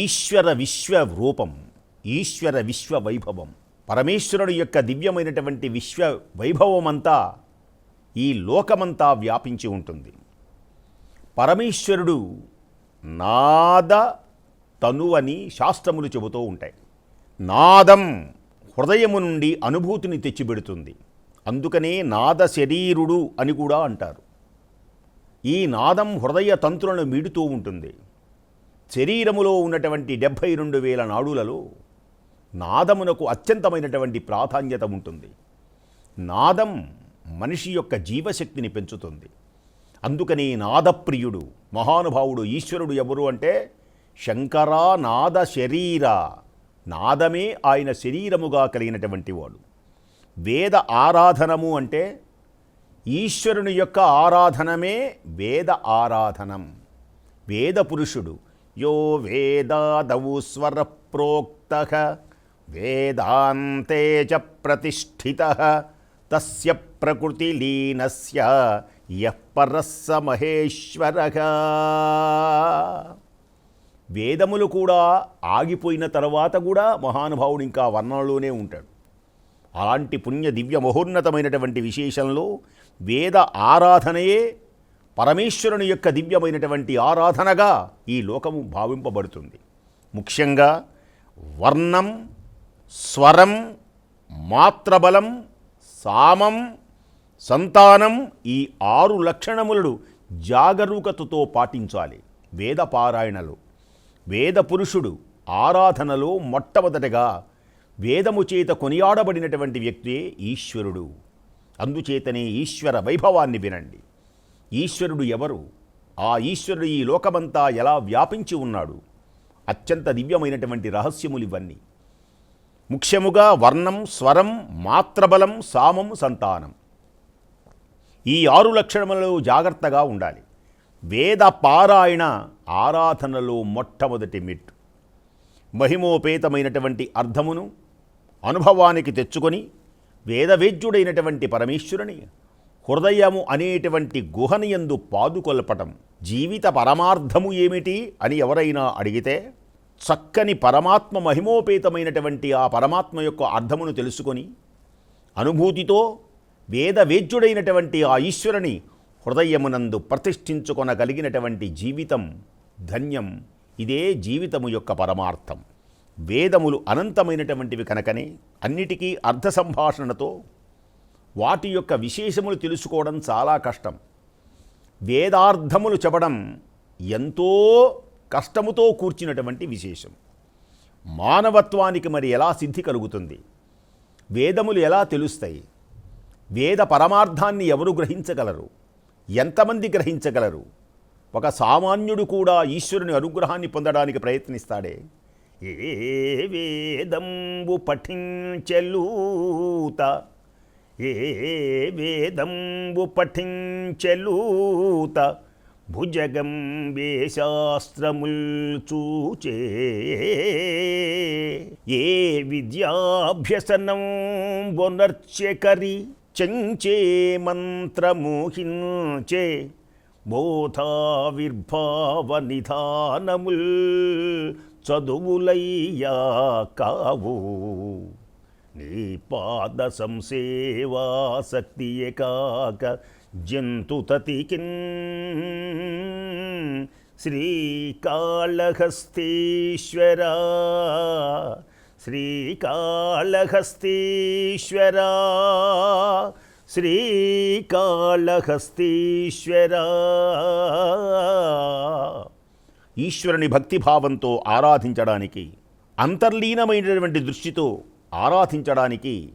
ఈశ్వర విశ్వ రూపం ఈశ్వర విశ్వ వైభవం పరమేశ్వరుడు యొక్క దివ్యమైనటువంటి విశ్వ వైభవమంతా ఈ లోకమంతా వ్యాపించి ఉంటుంది. పరమేశ్వరుడు నాద తను అని శాస్త్రములు చెబుతూ ఉంటాయి. నాదం హృదయము నుండి అనుభూతిని తెచ్చిపెడుతుంది. అందుకనే నాద శరీరుడు అని కూడా అంటారు. ఈ నాదం హృదయ తంతులను మీడుతూ ఉంటుంది. శరీరములో ఉన్నటువంటి డెబ్భై రెండు వేల నాడులలో నాదమునకు అత్యంతమైనటువంటి ప్రాధాన్యత ఉంటుంది. నాదం మనిషి యొక్క జీవశక్తిని పెంచుతుంది. అందుకని నాదప్రియుడు మహానుభావుడు ఈశ్వరుడు ఎవరు అంటే శంకరా నాద శరీర. నాదమే ఆయన శరీరముగా కలిగినటువంటి వాడు. వేద ఆరాధనము అంటే ఈశ్వరుని యొక్క ఆరాధనమే వేద ఆరాధనం. వేద పురుషుడు యో వేదాదవు స్వర ప్రోక్త వేదాంతే చ ప్రతిష్ఠిత తస్య ప్రకృతిలీనస్య యః పరస్స వేదములు కూడా ఆగిపోయిన తర్వాత కూడా మహానుభావుడు ఇంకా వర్ణనలోనే ఉంటాడు. అలాంటి పుణ్య దివ్య మహోన్నతమైనటువంటి విశేషంలో వేద ఆరాధనయే పరమేశ్వరుని యొక్క దివ్యమైనటువంటి ఆరాధనగా ఈ లోకము భావింపబడుతుంది. ముఖ్యంగా వర్ణం స్వరం మాత్రబలం సామం సంతానం ఈ ఆరు లక్షణములను జాగరూకతతో పాటించాలి. వేద పారాయణలు వేద పురుషుడు ఆరాధనలో మొట్టమొదటగా వేదము చేత కొనియాడబడినటువంటి వ్యక్తే ఈశ్వరుడు. అందుచేతనే ఈశ్వర వైభవాన్ని వినండి. ఈశ్వరుడు ఎవరు? ఆ ఈశ్వరుడు ఈ లోకమంతా ఎలా వ్యాపించి ఉన్నాడు? అత్యంత దివ్యమైనటువంటి రహస్యములు ఇవన్నీ ముఖ్యముగా వర్ణం స్వరం మాత్రబలం సామం సంతానం. ఈ ఆరు లక్షణములలో జాగ్రత్తగా ఉండాలి. వేద పారాయణ ఆరాధనలో మొట్టమొదటి మెట్టు. మహిమోపేతమైనటువంటి అర్థమును అనుభవానికి తెచ్చుకొని వేదవేద్యుడైనటువంటి పరమేశ్వరుని హృదయము అనేటువంటి గుహనియందు పాదుకొల్పటం జీవిత పరమార్థము ఏమిటి అని ఎవరైనా అడిగితే చక్కని పరమాత్మ మహిమోపేతమైనటువంటి ఆ పరమాత్మ యొక్క అర్థమును తెలుసుకొని అనుభూతితో వేదవేద్యుడైనటువంటి ఆ ఈశ్వరుని హృదయమునందు ప్రతిష్ఠించుకొనగలిగినటువంటి జీవితం ధన్యం. ఇదే జీవితము యొక్క పరమార్థం. వేదములు అనంతమైనటువంటివి కనుకనే అన్నిటికీ అర్థ సంభాషణతో వాటి యొక్క విశేషములు తెలుసుకోవడం చాలా కష్టం. వేదార్థములు చెప్పడం ఎంతో కష్టముతో కూర్చున్నటువంటి విశేషం. మానవత్వానికి మరి ఎలా సిద్ధి కలుగుతుంది? వేదములు ఎలా తెలుస్తాయి? వేద పరమార్థాన్ని ఎవరు గ్రహించగలరు? ఎంతమంది గ్రహించగలరు? ఒక సామాన్యుడు కూడా ఈశ్వరుని అనుగ్రహాన్ని పొందడానికి ప్రయత్నిస్తాడే? ఏ వేదంబు పఠించెలూత ఏ వేదంబు పఠించెలూత భుజగంబే శాస్త్రముల్ చూచే. ఏ విద్యాభ్యసనం బొనర్చకరి చంచే మంత్రమోహించే బోధావిర్భావ నిధానముల్ చదువులయ్యా కావు. నీ పాద సంసేవాసక్తియే కాక జంతుతతికిన్ శ్రీకాళహస్తీశ్వరా శ్రీకాళహస్తీశ్వరా శ్రీకాళహస్తీశ్వరా ఈశ్వరుని భక్తిభావంతో ఆరాధించడానికి అంతర్లీనమైనటువంటి దృష్టితో ఆరాధించడానికి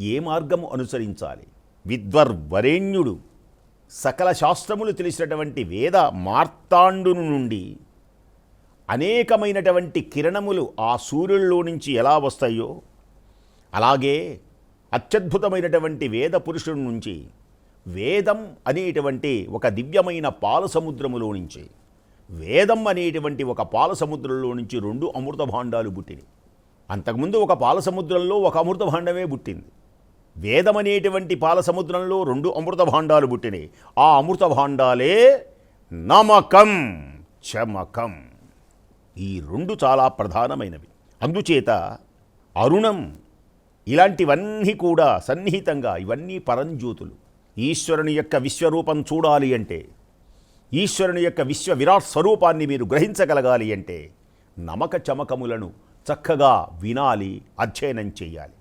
ఏ మార్గము అనుసరించాలి? విద్వర్వరేణ్యుడు సకల శాస్త్రములు తెలిసినటువంటి వేద మార్తాండును నుండి అనేకమైనటువంటి కిరణములు ఆ సూర్యుల్లో నుంచి ఎలా వస్తాయో అలాగే అత్యద్భుతమైనటువంటి వేద పురుషుడి నుంచి వేదం అనేటువంటి ఒక దివ్యమైన పాల సముద్రములో నుంచి వేదం అనేటువంటి ఒక పాల సముద్రంలో నుంచి రెండు అమృత భాండాలు పుట్టినాయి అంతకుముందు ఒక పాల సముద్రంలో ఒక అమృత భాండమే పుట్టింది. వేదమనేటువంటి పాలసముద్రంలో పాల సముద్రంలో రెండు అమృత భాండాలు పుట్టినాయి. ఆ అమృత భాండాలే నమకం చమకం. ఈ రెండు చాలా ప్రధానమైనవి. అందుచేత అరుణం ఇలాంటివన్నీ కూడా సన్నిహితంగా ఇవన్నీ పరంజ్యోతులు. ఈశ్వరుని యొక్క విశ్వరూపం చూడాలి అంటే ఈశ్వరుని యొక్క విశ్వ విరాట్ స్వరూపాన్ని మీరు గ్రహించగలగాలి అంటే నమక చమకములను చక్కగా వినాలి అధ్యయనం చేయాలి.